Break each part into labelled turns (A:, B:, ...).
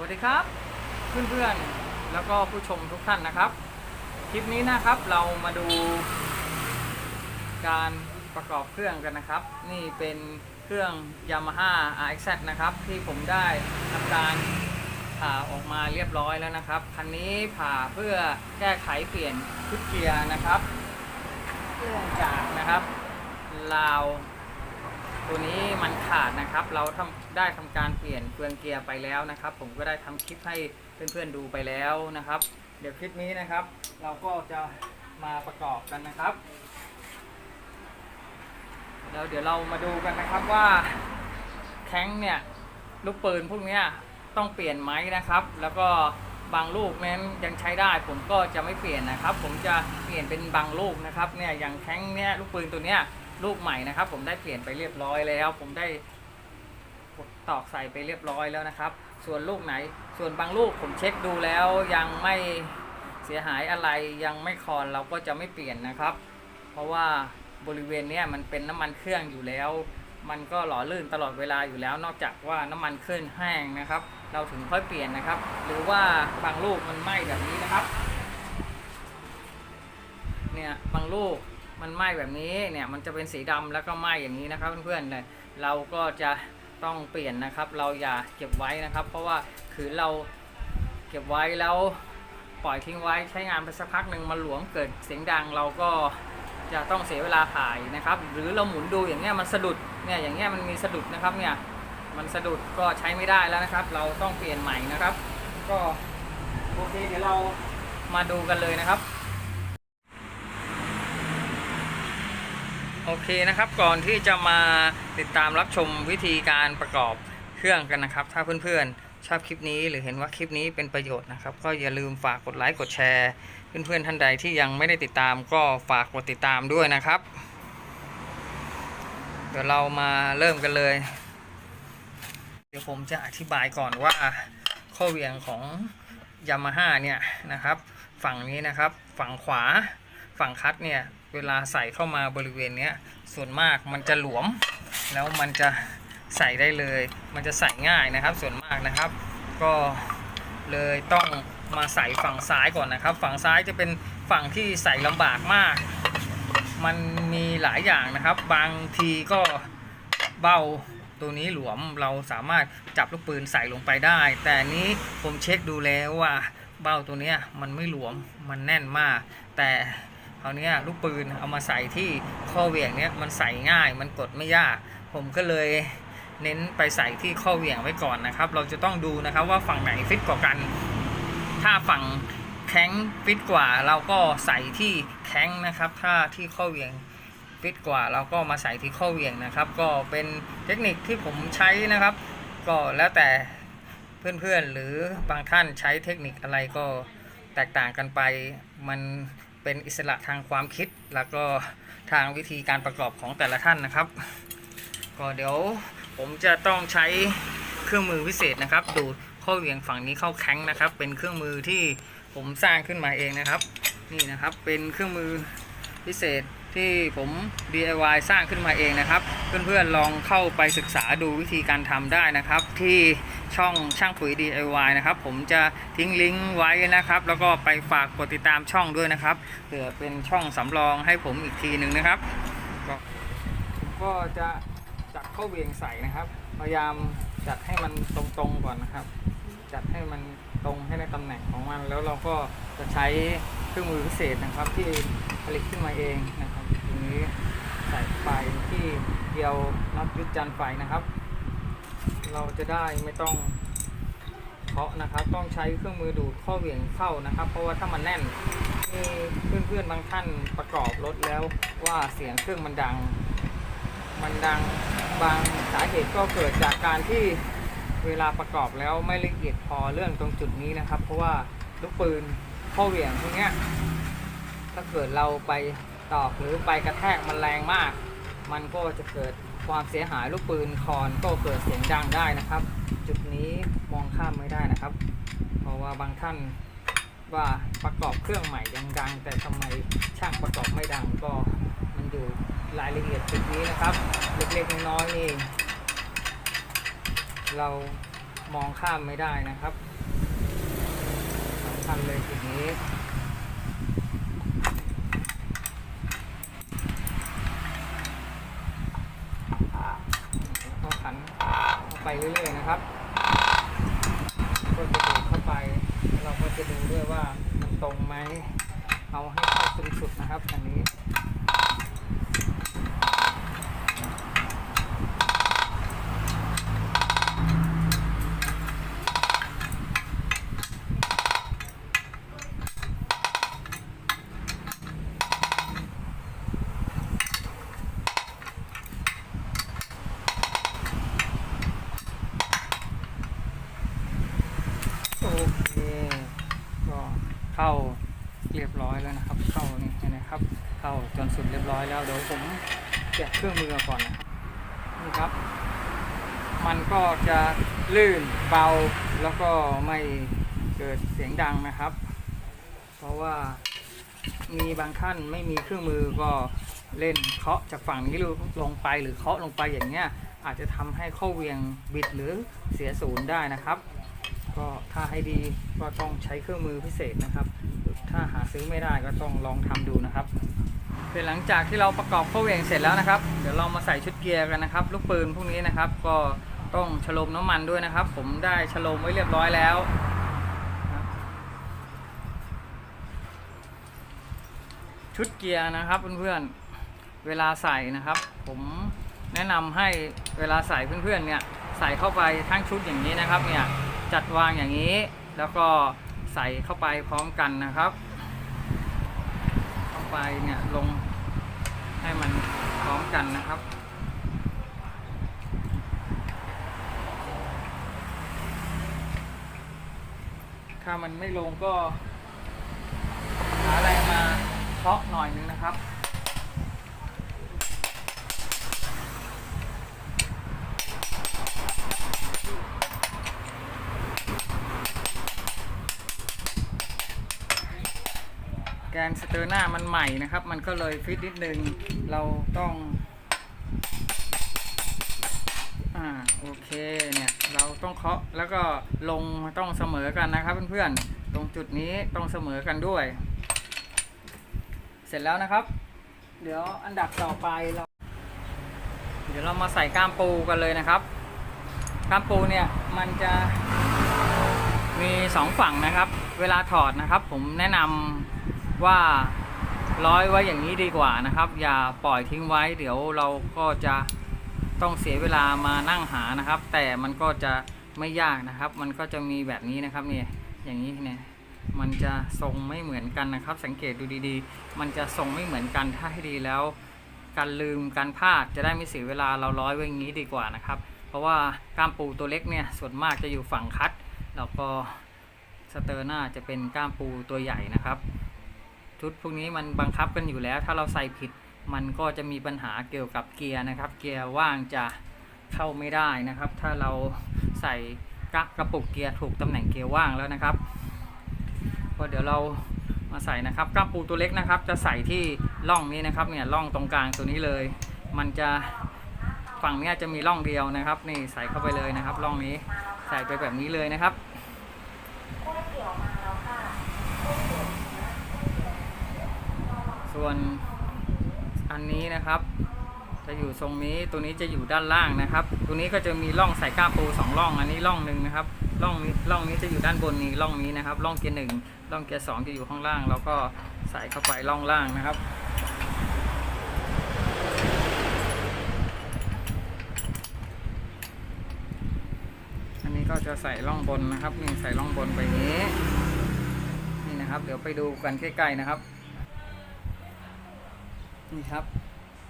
A: วัสดีครับ เพื่อนๆ แล้วก็ผู้ชมทุกท่านนะครับ คลิปนี้นะครับเรามาดู การประกอบเครื่องกันนะครับ นี่เป็นเครื่อง Yamaha RX นะครับ ที่ผมได้ทำการผ่าออกมาเรียบร้อยแล้วนะครับคันนี้ผ่าเพื่อแก้ไขเปลี่ยนชุดเกียร์นะครับเนื่องจากนะครับลาว นะครับ เราทำได้ทำการเปลี่ยนเฟืองเกียร์ไปแล้วนะครับ ผมก็ได้ทำคลิปให้เพื่อนๆดูไปแล้วนะครับ เดี๋ยวคลิปนี้นะครับ เราก็จะมาประกอบกันนะครับแล้วเดี๋ยวเรามาดูกันนะครับว่าแข้งเนี่ยลูกปืนพวกนี้ต้องเปลี่ยนไหมนะครับ แล้วก็บางลูกนั้นยังใช้ได้ผมก็จะไม่เปลี่ยนนะครับ ผมจะเปลี่ยนเป็นบางลูกนะครับเนี่ยอย่างแข้งเนี่ยลูกปืนตัวเนี้ยลูกใหม่นะครับ ผมได้เปลี่ยนไปเรียบร้อยแล้ว ผมได้ ตอกใส่ไปเรียบร้อยแล้วนะครับ ส่วนลูกไหน ส่วนบางลูกผมเช็คดูแล้วยังไม่เสียหายอะไรยังไม่คอนเราก็จะไม่เปลี่ยนนะครับ เพราะว่าบริเวณนี้มันเป็นน้ำมันเครื่องอยู่แล้ว มันก็หล่อลื่นตลอดเวลาอยู่แล้ว นอกจากว่าน้ำมันเครื่องแห้งนะครับ เราถึงค่อยเปลี่ยนนะครับ หรือว่าบางลูกมันไหม้แบบนี้นะครับ เนี่ยบางลูกมันไหม้แบบนี้เนี่ยมันจะเป็นสีดำแล้วก็ไหม้อย่างนี้นะครับเพื่อนๆเลยเราก็จะ ต้องเปลี่ยนนะครับ เราอย่าเก็บไว้นะครับ เพราะว่าคือเราเก็บไว้แล้วปล่อยทิ้งไว้ใช้งานไปสักพักหนึ่งมาหลวมเกิดเสียงดังเราก็จะต้องเสียเวลาถ่ายนะครับ หรือเราหมุนดูอย่างเงี้ยมันสะดุดเนี่ยอย่างเงี้ยมันมีสะดุดนะครับเนี่ยมันสะดุดก็ใช้ไม่ได้แล้วนะครับ เราต้องเปลี่ยนใหม่นะครับ ก็โอเคเดี๋ยวเรามาดูกันเลยนะครับ โอเคนะครับก่อนที่จะมาติดตามรับชมวิธีการประกอบเครื่องกันนะครับ ถ้าเพื่อนๆชอบคลิปนี้หรือเห็นว่าคลิปนี้เป็นประโยชน์นะครับ ก็อย่าลืมฝากกดไลค์กดแชร์ เพื่อนๆท่านใดที่ยังไม่ได้ติดตามก็ฝากกดติดตามด้วยนะครับ เดี๋ยวเรามาเริ่มกันเลย เดี๋ยวผมจะอธิบายก่อนว่าข้อเหวี่ยงของยามาฮ่าเนี่ยนะครับ ฝั่งนี้นะครับ ฝั่งขวาฝั่งคัดเนี่ย เวลาใส่เข้ามาบริเวณเนี้ยส่วนมากมันจะหลวม แล้วมันจะใส่ได้เลย มันจะใส่ง่ายนะครับ ส่วนมากนะครับ ก็เลยต้องมาใส่ฝั่งซ้ายก่อนนะครับ ฝั่งซ้ายจะเป็นฝั่งที่ใส่ลำบากมาก มันมีหลายอย่างนะครับ บางทีก็เบ้าตัวนี้หลวมเราสามารถจับลูกปืนใส่ลงไปได้ แต่นี้ผมเช็คดูแล้วว่าเบ้าตัวนี้มันไม่หลวมมันแน่นมาก แต่ คราเนี้ยลูกปืนเอามาใส่ที่ข้อเหวี่ยงเนี้ยมันใส่ง่ายมันกดไม่ยาก ผมก็เลยเน้นไปใส่ที่ข้อเหวี่ยงไว้ก่อนนะครับ เราจะต้องดูนะครับว่าฝั่งไหนฟิตกว่ากัน ถ้าฝั่งแข้งฟิตกว่าเราก็ใส่ที่แข้งนะครับ ถ้าที่ข้อเหวี่ยงฟิตกว่า เราก็มาใส่ที่ข้อเหวี่ยงนะครับ ก็เป็นเทคนิคที่ผมใช้นะครับ ก็แล้วแต่เพื่อนๆหรือบางท่านใช้เทคนิคอะไรก็แตกต่างกันไปมัน เป็นอิสระทางความคิด แล้วก็ทางวิธีการประกอบของแต่ละท่านนะครับ ก็เดี๋ยวผมจะต้องใช้เครื่องมือพิเศษนะครับ ดูดข้อเหวี่ยงฝั่งนี้เข้าแข้งนะครับ เป็นเครื่องมือที่ผมสร้างขึ้นมาเองนะครับ นี่นะครับเป็นเครื่องมือพิเศษที่ผม DIY สร้างขึ้นมาเองนะครับ เพื่อนๆลองเข้าไปศึกษาดูวิธีการทำได้นะครับ ที่ช่องช่างปุ๋ย DIY นะครับ ผมจะทิ้งลิงก์ไว้นะครับ แล้วก็ไปฝากกดติดตามช่องด้วยนะครับเผื่อเป็นช่องสำรองให้ผมอีกทีหนึ่งนะครับ ก็ก็จะจัดเข้าเวียงใส่นะครับ พยายามจัดให้มันตรงๆก่อนนะครับ จัดให้มันตรงให้ในตำแหน่งของมัน แล้วเราก็จะใช้เครื่องมือพิเศษนะครับ ที่ผลิตขึ้นมาเองนะครับตรงนี้ ใส่ไฟที่เดียวน็อตยึดจันไฟนะครับ เราจะได้ไม่ต้องเคาะนะครับ ต้องใช้เครื่องมือดูดข้อเหวี่ยงเข้านะครับ เพราะว่าถ้ามันแน่นมีเพื่อนๆบางท่านประกอบรถแล้วว่าเสียงเครื่องมันดัง มันดังบางสาเหตุก็เกิดจากการที่เวลาประกอบแล้วไม่ละเอียดพอเรื่องตรงจุดนี้นะครับ เพราะว่าลูกปืนข้อเหวี่ยงพวกนี้ถ้าเกิดเราไป ตอกหรือไปกระแทกมันแรงมาก มันก็จะเกิดความเสียหายลูกปืนคอนก็เกิดเสียงดังได้นะครับ จุดนี้มองข้ามไม่ได้นะครับ เพราะว่าบางท่านว่าประกอบเครื่องใหม่ยังดัง แต่ทำไมช่างประกอบไม่ดังก็มันอยู่รายละเอียดจุดนี้นะครับ เล็กๆน้อยๆนี่เรามองข้ามไม่ได้นะครับสำคัญเลยทีนี้ แล้วก็ขันเข้าไปเรื่อยๆนะครับ ก็จะดูดเข้าไป เราก็จะดูด้วยว่ามัน ตรงไหมเอาให้เข้าตรงสุดนะครับอันนี้โอเค เข้าเรียบร้อยแล้วนะครับ เข้านี่นะครับ เข้าจนสุดเรียบร้อยแล้วเดี๋ยวผมแกะเครื่องมือก่อนนะครับนี่ครับ มันก็จะลื่นเบาแล้วก็ไม่เกิดเสียงดังนะครับ เพราะว่ามีบางท่านไม่มีเครื่องมือก็เล่นเคาะจากฝั่งนี้ลงไปหรือเคาะลงไปอย่างเงี้ยอาจจะทำให้ข้อเวียงบิดหรือเสียศูนย์ได้นะครับ ก็ถ้าให้ดีก็ต้องใช้เครื่องมือพิเศษนะครับ ถ้าหาซื้อไม่ได้ก็ต้องลองทำดูนะครับเป็นหลังจากที่เราประกอบข้อเวียงเสร็จแล้วนะครับ เดี๋ยวเรามาใส่ชุดเกียร์กันนะครับ ลูกปืนพวกนี้นะครับ ก็ต้องฉโลมน้ำมันด้วยนะครับ ผมได้ฉโลมไว้เรียบร้อยแล้วชุดเกียร์นะครับเพื่อนๆ เวลาใส่นะครับ ผมแนะนำให้เวลาใส่เพื่อนๆเนี่ยใส่เข้าไปทั้งชุดอย่างนี้นะครับเนี่ย จัดวางอย่างนี้ แล้วก็ใส่เข้าไปพร้อมกันนะครับ เข้าไปเนี่ยลงให้มันพร้อมกันนะครับ ถ้ามันไม่ลงก็หาอะไรมาเคาะหน่อยนึงนะครับ แกนสเต อหน้ามันใหม่นะครับ มันก็เลยฟิตนิดนึง เราต้อง อ่าโอเคเนี่ยเราต้องเคาะแล้วก็ลงต้องเสมอกันนะครับเพื่อนๆตรงจุดนี้ต้องเสมอกันด้วย เสร็จแล้วนะครับ เดี๋ยวอันดับต่อไปเรา เดี๋ยวเรามาใส่ก้ามปูกันเลยนะครับก้ามปูเนี่ยมันจะมีสองฝั่งนะครับ เวลาถอดนะครับ ผมแนะนำ ว่าร้อยไว้อย่างนี้ดีกว่านะครับ อย่าปล่อยทิ้งไว้ เดี๋ยวเราก็จะต้องเสียเวลามานั่งหานะครับ แต่มันก็จะไม่ยากนะครับ มันก็จะมีแบบนี้นะครับเนี่ยอย่างนี้เนี่ยมันจะทรงไม่เหมือนกันนะครับ สังเกตดูดีๆ มันจะทรงไม่เหมือนกันถ้าให้ดีแล้ว การลืมการพลาดจะได้ไม่เสียเวลาเราร้อยไว้อย่างนี้ดีกว่านะครับ เพราะว่ากล้ามปูตัวเล็กเนี่ยส่วนมากจะอยู่ฝั่งคัดแล้วก็สเตอร์หน้าจะเป็นกล้ามปูตัวใหญ่นะครับ ชุดพวกนี้มันบังคับกันอยู่แล้ว ถ้าเราใส่ผิดมันก็จะมีปัญหาเกี่ยวกับเกียร์นะครับ เกียร์ว่างจะเข้าไม่ได้นะครับ ถ้าเราใส่กระกระปุกเกียร์ถูกตำแหน่งเกียร์ว่างแล้วนะครับก็เดี๋ยวเรามาใส่นะครับกล้ามปูตัวเล็กนะครับ จะใส่ที่ร่องนี้นะครับเนี่ยร่องตรงกลางตัวนี้เลย มันจะฝั่งนี้จะมีร่องเดียวนะครับ นี่ใส่เข้าไปเลยนะครับร่องนี้ใส่ไปแบบนี้เลยนะครับ ส่วนอันนี้นะครับ จะอยู่ทรงนี้ตัวนี้จะอยู่ด้านล่างนะครับ ตัวนี้ก็จะมีร่องใส่ก้าปูสองร่องอันนี้ร่องหนึ่งนะครับร่องนี้ร่องนี้จะอยู่ด้านบนนี้ร่องนี้นะครับร่องเกียร์หนึ่งร่องเกียร์สองจะอยู่ข้างล่าง แล้วก็ใส่เข้าไปร่องล่างนะครับอันนี้ก็จะใส่ร่องบนนะครับนี่ใส่ร่องบนไปนี้ นี่นะครับ เดี๋ยวไปดูกันใกล้ๆนะครับ นี่ครับ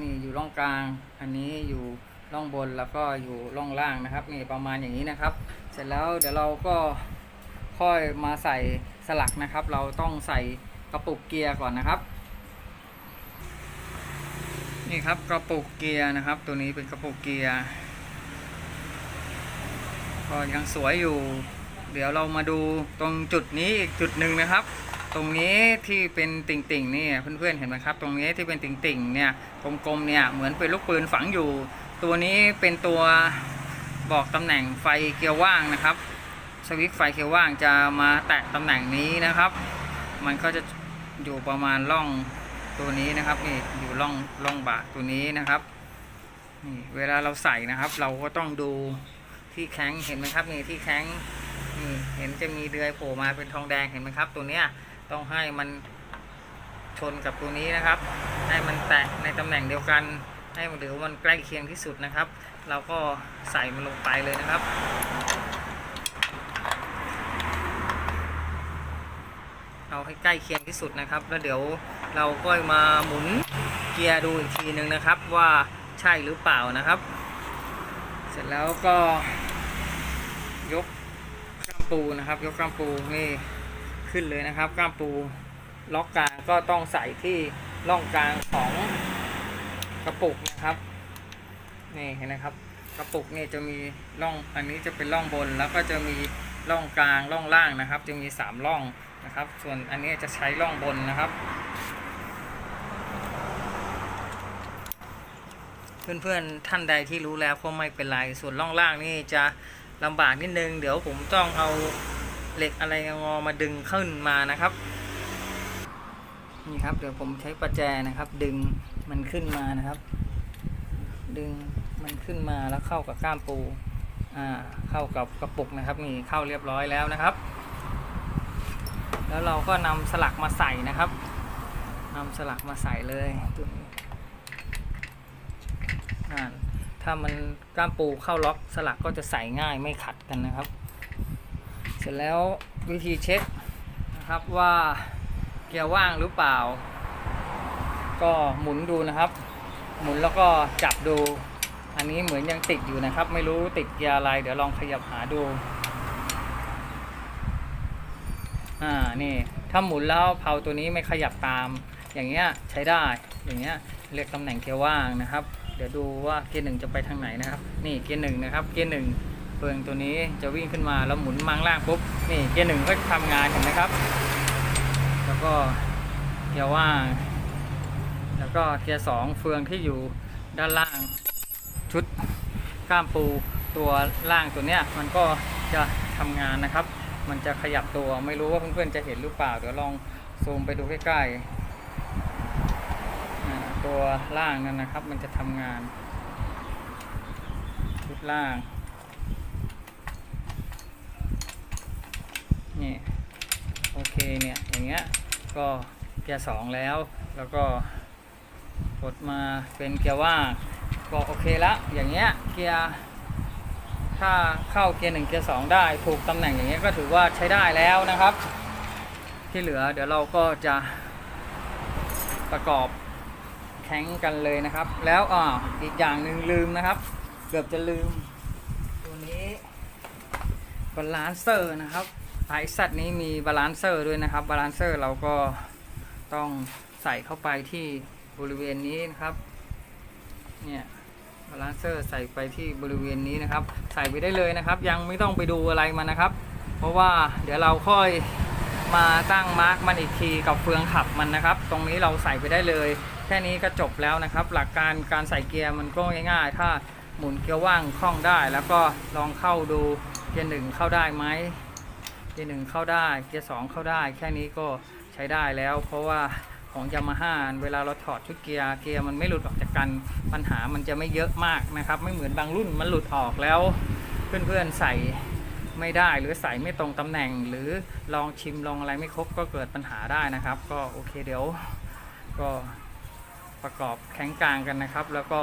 A: นี่อยู่ร่องกลาง อันนี้อยู่ร่องบนแล้วก็อยู่ร่องล่างนะครับ นี่ประมาณอย่างนี้นะครับ เสร็จแล้วเดี๋ยวเราก็ค่อยมาใส่สลักนะครับ เราต้องใส่กระปุกเกียร์ก่อนนะครับ นี่ครับกระปุกเกียร์นะครับ ตัวนี้เป็นกระปุกเกียร์ก็ยังสวยอยู่ เดี๋ยวเรามาดูตรงจุดนี้อีกจุดหนึ่งนะครับ ตรงนี้ที่เป็นติ่งๆนี่เพื่อนๆเห็นไหมครับ ตรงนี้ที่เป็นติ่งๆเนี่ยกลมๆเนี่ยเหมือนเป็นลูกปืนฝังอยู่ ตัวนี้เป็นตัวบอกตำแหน่งไฟเกียร์ว่างนะครับสวิตช์ไฟเกียร์ว่างจะมาแตะตำแหน่งนี้นะครับ มันก็จะอยู่ประมาณร่องตัวนี้นะครับนี่อยู่ร่องร่องบาทตัวนี้นะครับนี่เวลาเราใส่นะครับ เราก็ต้องดูที่แข้งเห็นไหมครับนี่ที่แข้งนี่เห็นจะมีเดือยโผล่มาเป็นทองแดงเห็นไหมครับ ตัวเนี้ย ต้องให้มันชนกับตัวนี้นะครับ ให้มันแตะในตำแหน่งเดียวกัน ให้มันหรือมันใกล้เคียงที่สุดนะครับ เราก็ใส่มันลงไปเลยนะครับเอาให้ใกล้เคียงที่สุดนะครับ แล้วเดี๋ยวเราก็มาหมุนเกียร์ดูอีกทีหนึ่งนะครับ ว่าใช่หรือเปล่านะครับ เสร็จแล้วก็ยกกล้ามปูนะครับ ยกกล้ามปูนี่ ขึ้นเลยนะครับกล้ามปูล็อกกลางก็ต้องใส่ที่ร่องกลางของกระปุกนะครับนี่เห็นนะครับ กระปุกนี่จะมีร่องอันนี้จะเป็นร่องบนแล้วก็จะมีร่องกลางร่องล่างนะครับ จะมีสามร่องนะครับ ส่วนอันนี้จะใช้ร่องบนนะครับเพื่อนๆท่านใดที่รู้แล้วก็ไม่เป็นไร ส่วนร่องล่างนี่จะลำบากนิดนึง เดี๋ยวผมต้องเอา เหล็กอะไรงอมาดึงขึ้นมานะครับนี่ครับเดี๋ยวผมใช้ประแจนะครับ ดึงมันขึ้นมานะครับ ดึงมันขึ้นมาแล้วเข้ากับก้ามปูอ่าเข้ากับกระปุกนะครับนี่เข้าเรียบร้อยแล้วนะครับ แล้วเราก็นำสลักมาใส่นะครับนำสลักมาใส่เลยตัวนี้อ่าถ้ามันก้ามปูเข้าล็อกสลักก็จะใส่ง่ายไม่ขัดกันนะครับ เสร็จแล้ววิธีเช็คนะครับว่าเกียร์ว่างหรือเปล่า ก็หมุนดูนะครับ หมุนแล้วก็จับดู อันนี้เหมือนยังติดอยู่นะครับ ไม่รู้ติดเกียร์อะไรเดี๋ยวลองขยับหาดูอ่านี่ถ้าหมุนแล้วเพาตัวนี้ไม่ขยับตาม อย่างเงี้ยใช้ได้อย่างเงี้ยเรียกตำแหน่งเกียร์ว่างนะครับ เดี๋ยวดูว่าเกียร์หนึ่งจะไปทางไหนนะครับ นี่เกียร์หนึ่งนะครับเกียร์หนึ่ง เฟืองตัวนี้จะวิ่งขึ้นมาแล้วหมุนมังล่างปุ๊บนี่เกียร์หนึ่งก็ทำงานเห็นไหมครับ แล้วก็เกียร์ว่างแล้วก็เกียร์สองเฟืองที่อยู่ด้านล่างชุดก้ามปูตัวล่างตัวเนี้ยมันก็จะทำงานนะครับ มันจะขยับตัวไม่รู้ว่าเพื่อนๆจะเห็นหรือเปล่าเดี๋ยวลองซูมไปดูใกล้ๆตัวล่างนั่นนะครับ มันจะทำงานชุดล่าง นี่โอเคเนี่ยอย่างเงี้ยก็เกียร์สองแล้ว แล้วก็กดมาเป็นเกียร์ว่างก็โอเคละอย่างเงี้ยเกียร์ถ้าเข้าเกียร์หนึ่งเกียร์สองได้ถูกตำแหน่งอย่างเงี้ยก็ถือว่าใช้ได้แล้วนะครับ ที่เหลือเดี๋ยวเราก็จะประกอบแข็งกันเลยนะครับ แล้วอ่าอีกอย่างหนึ่งลืมนะครับ เกือบจะลืม ตัวนี้บาลานเซอร์นะครับ ไอสัตว์นี้มีบาลานเซอร์ด้วยนะครับบาลานเซอร์เราก็ต้องใส่เข้าไปที่บริเวณนี้นะครับเนี่ยบาลานเซอร์ใส่ไปที่บริเวณนี้นะครับ ใส่ไปได้เลยนะครับ ยังไม่ต้องไปดูอะไรมันนะครับ เพราะว่าเดี๋ยวเราค่อยมาตั้งมาร์กมันอีกทีกับเฟืองขับมันนะครับ ตรงนี้เราใส่ไปได้เลย แค่นี้ก็จบแล้วนะครับ หลักการการใส่เกียร์มันก็ง่าย ๆ ถ้าหมุนเกียร์ว่างคล่องได้ แล้วก็ลองเข้าดูเกียร์หนึ่งเข้าได้ไหม เกียร์หนึ่งเข้าได้เกียร์สองเข้าได้ แค่นี้ก็ใช้ได้แล้ว เพราะว่าของยามาฮ่าเวลาเราถอดชุดเกียร์เกียร์มันไม่หลุดออกจากกันปัญหามันจะไม่เยอะมากนะครับ ไม่เหมือนบางรุ่นมันหลุดออกแล้วเพื่อนๆใส่ไม่ได้หรือใส่ไม่ตรงตำแหน่ง หรือลองชิมลองอะไรไม่ครบก็เกิดปัญหาได้นะครับ ก็โอเคเดี๋ยวก็ประกอบแข็งกลางกันนะครับ แล้วก็